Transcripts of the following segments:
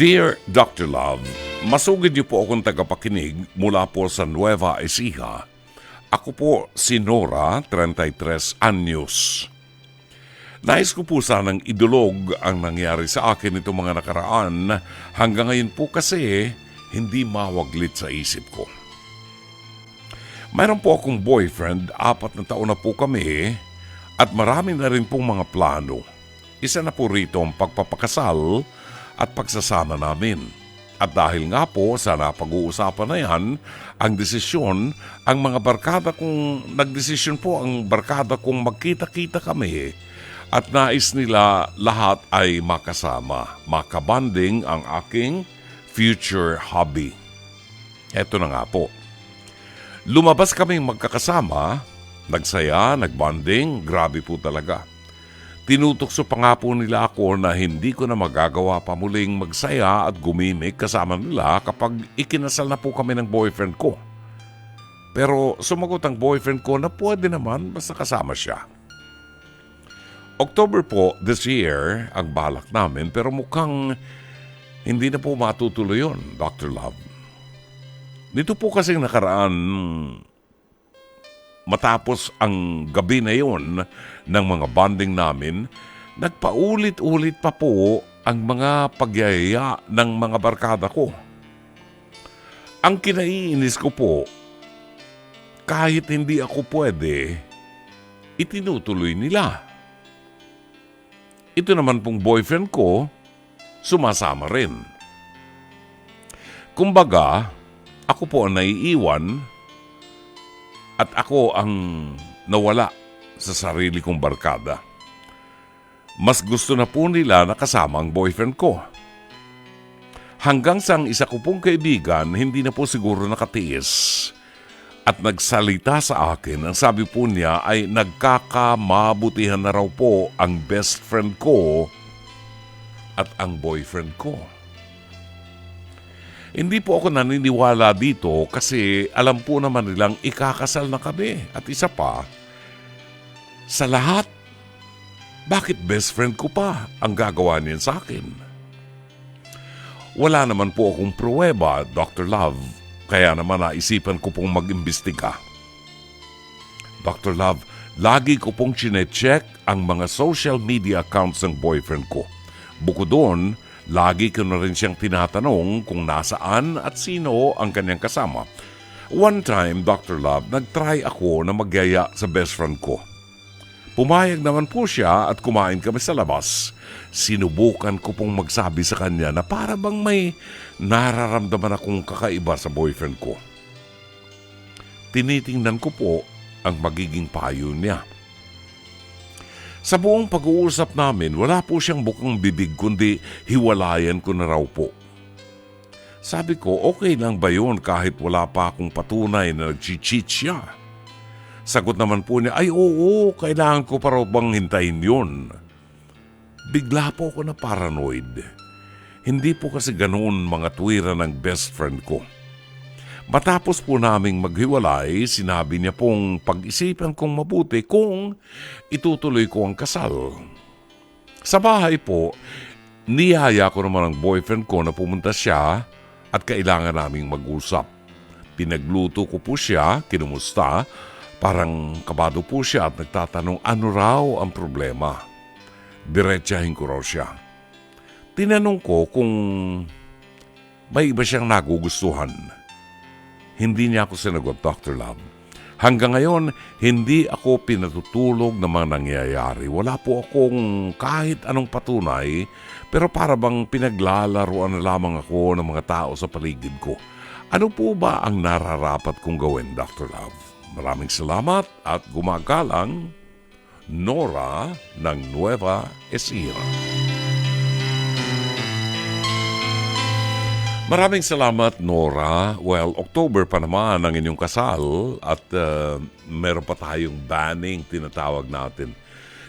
Dear Dr. Love, masugid niyo po akong tagapakinig mula po sa Nueva Ecija. Ako po si Nora, 33 anyos. Nais ko po sanang idulog ang nangyari sa akin itong mga nakaraan hanggang ngayon po kasi hindi mawaglit sa isip ko. Mayroon po akong boyfriend, apat na taon na po kami at marami na rin pong mga plano. Isa na po rito ang pagpapakasal at pagsasama namin. At dahil nga po sa napag-uusapan na yan, ang desisyon, ang mga barkada kong, nagdesisyon po ang barkada kong magkita-kita kami at nais nila lahat ay makasama, makabanding ang aking future hobby. Eto na nga po. Lumabas kaming magkakasama, nagsaya, nagbanding, grabe po talaga. Tinutokso pa nga po nila ako na hindi ko na magagawa pa muling magsaya at gumimik kasama nila kapag ikinasal na po kami ng boyfriend ko. Pero sumagot ang boyfriend ko na pwede naman basta kasama siya. October po this year ang balak namin pero mukhang hindi na po matutuloy yun, Dr. Love. Nito po kasing nakaraan matapos ang gabi na yon ng mga bonding namin, nagpaulit-ulit pa po ang mga pagyayaya ng mga barkada ko. Ang kinaiinis ko po, kahit hindi ako pwede, itinutuloy nila. Ito naman pong boyfriend ko, sumasama rin. Kumbaga, ako po ang naiiwan at ako ang nawala sa sarili kong barkada. Mas gusto na po nila nakasama ang boyfriend ko. Hanggang sa ang isa ko pong kaibigan hindi na po siguro nakatiis at nagsalita sa akin. Ang sabi po niya ay nagkakamabutihan na raw po ang best friend ko at ang boyfriend ko. Hindi po ako naniniwala dito kasi alam po naman nilang ikakasal na kami. At isa pa, sa lahat, bakit best friend ko pa ang gagawa niyan sa akin? Wala naman po akong pruweba, Dr. Love, kaya naman naisipan ko pong mag-imbestiga. Dr. Love, lagi ko pong chinecheck ang mga social media accounts ng boyfriend ko. Bukod doon, Lagi ko na rin siyang tinatanong kung nasaan at sino ang kanyang kasama. One time, Dr. Love, nagtry ako na magyaya sa best friend ko. Pumayag naman po siya at kumain kami sa labas. Sinubukan ko pong magsabi sa kanya na para bang may nararamdaman akong kakaiba sa boyfriend ko. Tinitingnan ko po ang magiging payo niya. Sa buong pag-uusap namin, wala po siyang bukang bibig kundi hiwalayan ko na raw po. Sabi ko, okay lang ba yun kahit wala pa akong patunay na nag-cheat siya? Sagot naman po niya, ay oo, kailangan ko pa raw bang hintayin yun. Bigla po ako na paranoid. Hindi po kasi ganoon mga tuwira ng best friend ko. Matapos po naming maghiwalay, sinabi niya pong pag-isipan kong mabuti kung itutuloy ko ang kasal. Sa bahay po, niyaya ko naman ang boyfriend ko na pumunta siya at kailangan naming mag-usap. Pinagluto ko po siya, kinumusta, parang kabado po siya at nagtatanong ano raw ang problema. Diretsahin ko raw siya. Tinanong ko kung may iba siyang nagugustuhan. Hindi niya ako sinagot, Dr. Love. Hanggang ngayon, hindi ako pinatutulog ng mga nangyayari. Wala po akong kahit anong patunay, pero para bang pinaglalaruan na lamang ako ng mga tao sa paligid ko. Ano po ba ang nararapat kong gawin, Dr. Love? Maraming salamat at gumagalang Nora ng Nueva Ecija. Maraming salamat, Nora. Well, October pa naman ang inyong kasal at uh, meron pa tayong banning tinatawag natin.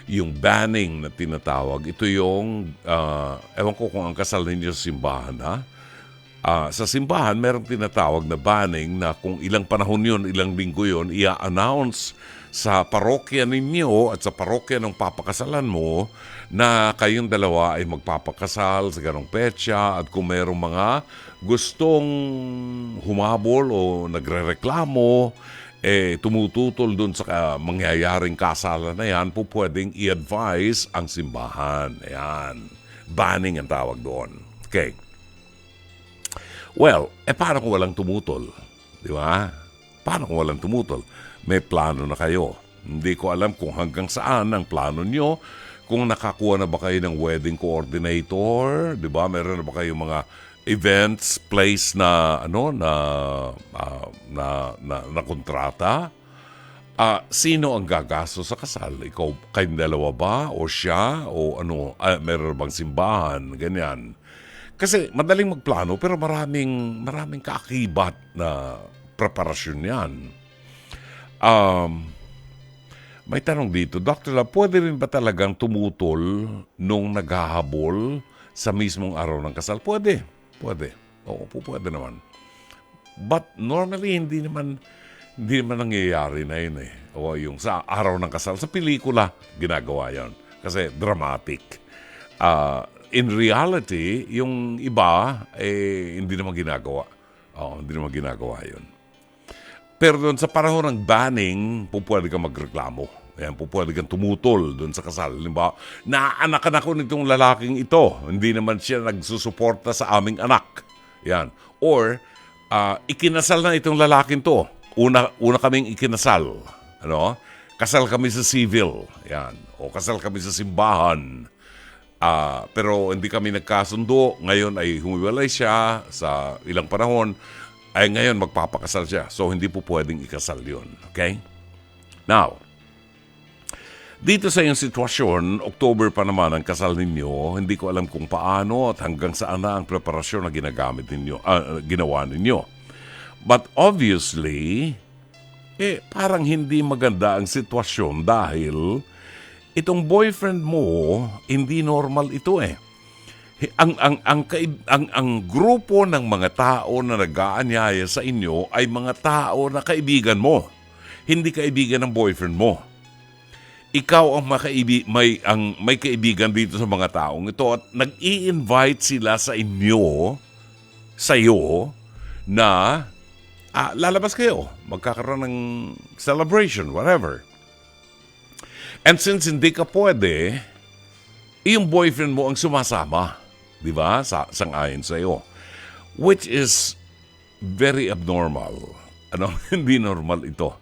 Yung banning na tinatawag, ito yung, uh, ewan ko kung ang kasal ninyo sa simbahan, ha? Uh, sa simbahan, meron tinatawag na banning na kung ilang panahon yun, ilang linggo yun, i-announce sa parokya ninyo at sa parokya ng papakasalan mo na kayong dalawa ay magpapakasal sa ganong petsa at kung mayroong mga gustong humabol o nagrereklamo, eh, tumututol dun sa ah, mangyayaring kasalan na yan, po pwedeng i-advise ang simbahan. Ayan. Banning ang tawag doon. Okay. Well, eh paano kung walang tumutol? Di ba? Paano kung walang tumutol? May plano na kayo. Hindi ko alam kung hanggang saan ang plano nyo. Kung nakakuha na ba kayo ng wedding coordinator, di ba? Meron na ba kayo mga events, place na ano na ah, na, na, na kontrata? Ah, sino ang gagasto sa kasal? Ikaw, kayong dalawa ba? O siya? O ano, ah, meron bang simbahan? Ganyan. Kasi madaling magplano pero maraming maraming kaakibat na preparasyon yan. Um, may tanong dito, Dr. Love, pwede rin ba talagang tumutol nung naghahabol sa mismong araw ng kasal? Pwede. Pwede. Oo, pwede naman. But normally, hindi naman hindi naman nangyayari na yun eh. O yung sa araw ng kasal, sa pelikula, ginagawa yon Kasi dramatic. Ah, in reality, yung iba, eh, hindi naman ginagawa. Oo, hindi naman ginagawa yun. Pero doon sa panahon ng banning, po pwede kang magreklamo. Ayan, po pwede kang tumutol doon sa kasal. Halimbawa, naanakan ako nitong lalaking ito. Hindi naman siya nagsusuporta sa aming anak. Yan. Or, ah, ikinasal na itong lalaking to. Una, una kaming ikinasal. Ano? Kasal kami sa civil. Yan. O kasal kami sa simbahan. Ah, pero hindi kami nagkasundo. Ngayon ay humiwalay siya sa ilang panahon. Ay ngayon magpapakasal siya. So hindi po pwedeng ikasal yun. Okay? Now, dito sa iyong sitwasyon, October pa naman ang kasal ninyo, hindi ko alam kung paano at hanggang saan na ang preparasyon na ginagamit ninyo, ah, ginawa ninyo. But obviously, eh, parang hindi maganda ang sitwasyon dahil itong boyfriend mo, hindi normal ito eh. Ang, ang, ang, ang, ang grupo ng mga tao na nag-aanyaya sa inyo ay mga tao na kaibigan mo. Hindi kaibigan ng boyfriend mo. Ikaw ang makaibi, may, ang, may kaibigan dito sa mga taong ito at nag-i-invite sila sa inyo, sa iyo, na ah, lalabas kayo. Magkakaroon ng celebration, whatever. And since hindi ka pwede, yung boyfriend mo ang sumasama. Di ba? Sa, sang-ayon sa iyo. Which is very abnormal. Ano? hindi normal ito.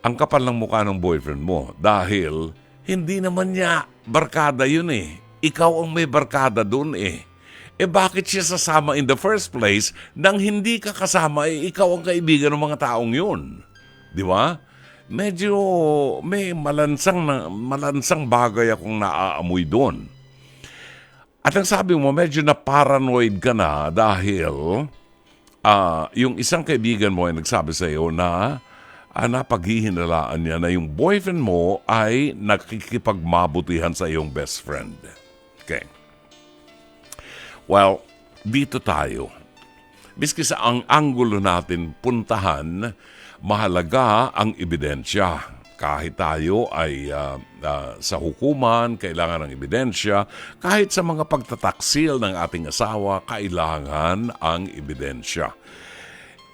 Ang kapal ng mukha ng boyfriend mo dahil hindi naman niya barkada yun eh. Ikaw ang may barkada doon eh. Eh bakit siya sasama in the first place nang hindi ka kasama eh ikaw ang kaibigan ng mga taong yun? Di ba? Medyo may malansang na, malansang bagay akong naaamoy doon. At ang sabi mo, medyo na paranoid ka na dahil ah, yung isang kaibigan mo ay nagsabi sa iyo na ah, napaghihinalaan niya na yung boyfriend mo ay nakikipagmabutihan sa iyong best friend. Okay. Well, dito tayo. Biski sa ang anggulo natin puntahan, mahalaga ang ebidensya. Kahit tayo ay ah, ah, sa hukuman, kailangan ng ebidensya. Kahit sa mga pagtataksil ng ating asawa, kailangan ang ebidensya.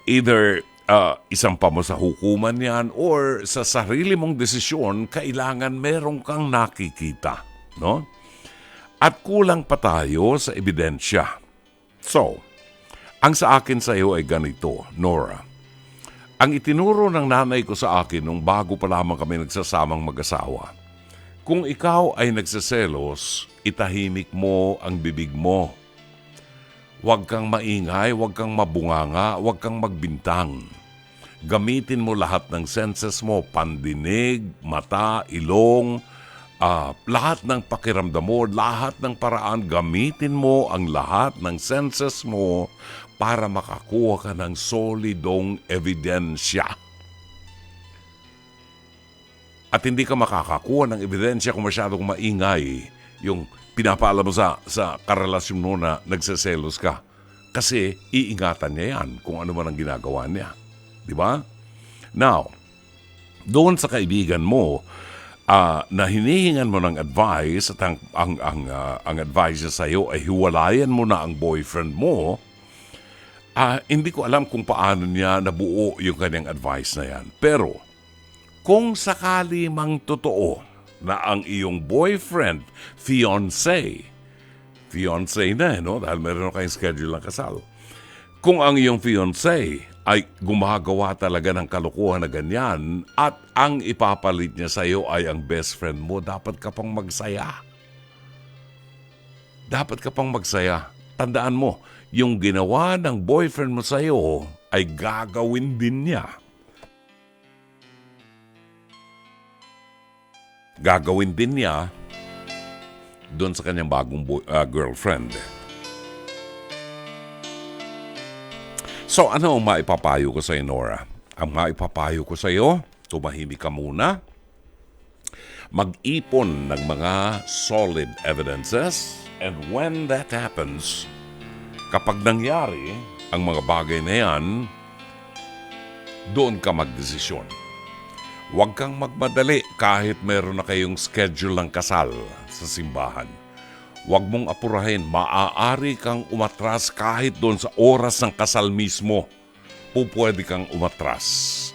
Either ah, isang pa mo sa hukuman yan or sa sarili mong desisyon, kailangan meron kang nakikita. No? At kulang pa tayo sa ebidensya. So, ang sa akin sa iyo ay ganito, Nora. Ang itinuro ng nanay ko sa akin nung bago pa lamang kami nagsasamang mag-asawa, kung ikaw ay nagsaselos, itahimik mo ang bibig mo. Huwag kang maingay, huwag kang mabunganga, huwag kang magbintang. Gamitin mo lahat ng senses mo, pandinig, mata, ilong, ah, lahat ng pakiramdam mo, lahat ng paraan, gamitin mo ang lahat ng senses mo para makakuha ka ng solidong ebidensya. At hindi ka makakakuha ng ebidensya kung masyadong maingay yung pinapaalam mo sa, sa karelasyon mo na nagseselos ka. Kasi iingatan niya yan kung ano man ang ginagawa niya. Di ba? Now, doon sa kaibigan mo ah, na hinihingan mo ng advice at ang, ang, ang, ah, ang advice niya sa'yo ay hiwalayan mo na ang boyfriend mo, ah, hindi ko alam kung paano niya nabuo yung kanyang advice na yan. Pero, kung sakali mang totoo na ang iyong boyfriend, fiancé, fiancé na eh, no? Dahil meron kayong schedule ng kasal. Kung ang iyong fiancé ay gumagawa talaga ng kalokohan na ganyan at ang ipapalit niya sa iyo ay ang best friend mo, dapat ka pang magsaya. Dapat ka pang magsaya. Tandaan mo, yung ginawa ng boyfriend mo sa iyo ay gagawin din niya. Gagawin din niya doon sa kanyang bagong boy- ah, girlfriend. So ano ang maipapayo ko sa iyo, Nora? Ang maipapayo ko sa iyo, tumahimik ka muna. Mag-ipon ng mga solid evidences and when that happens, kapag nangyari ang mga bagay na yan, doon ka magdesisyon. Huwag kang magmadali kahit meron na kayong schedule ng kasal sa simbahan. Huwag mong apurahin, maaari kang umatras kahit doon sa oras ng kasal mismo. Pupwede kang umatras.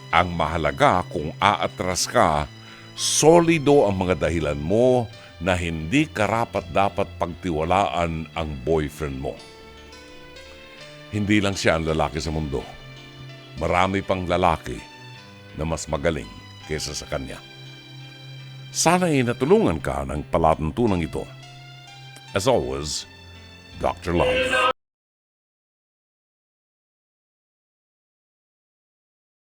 Ang mahalaga kung aatras ka, solido ang mga dahilan mo na hindi karapat dapat pagtiwalaan ang boyfriend mo. Hindi lang siya ang lalaki sa mundo. Marami pang lalaki na mas magaling kaysa sa kanya. Sana'y natulungan ka ng palatuntunan ito. As always, Dr. Love.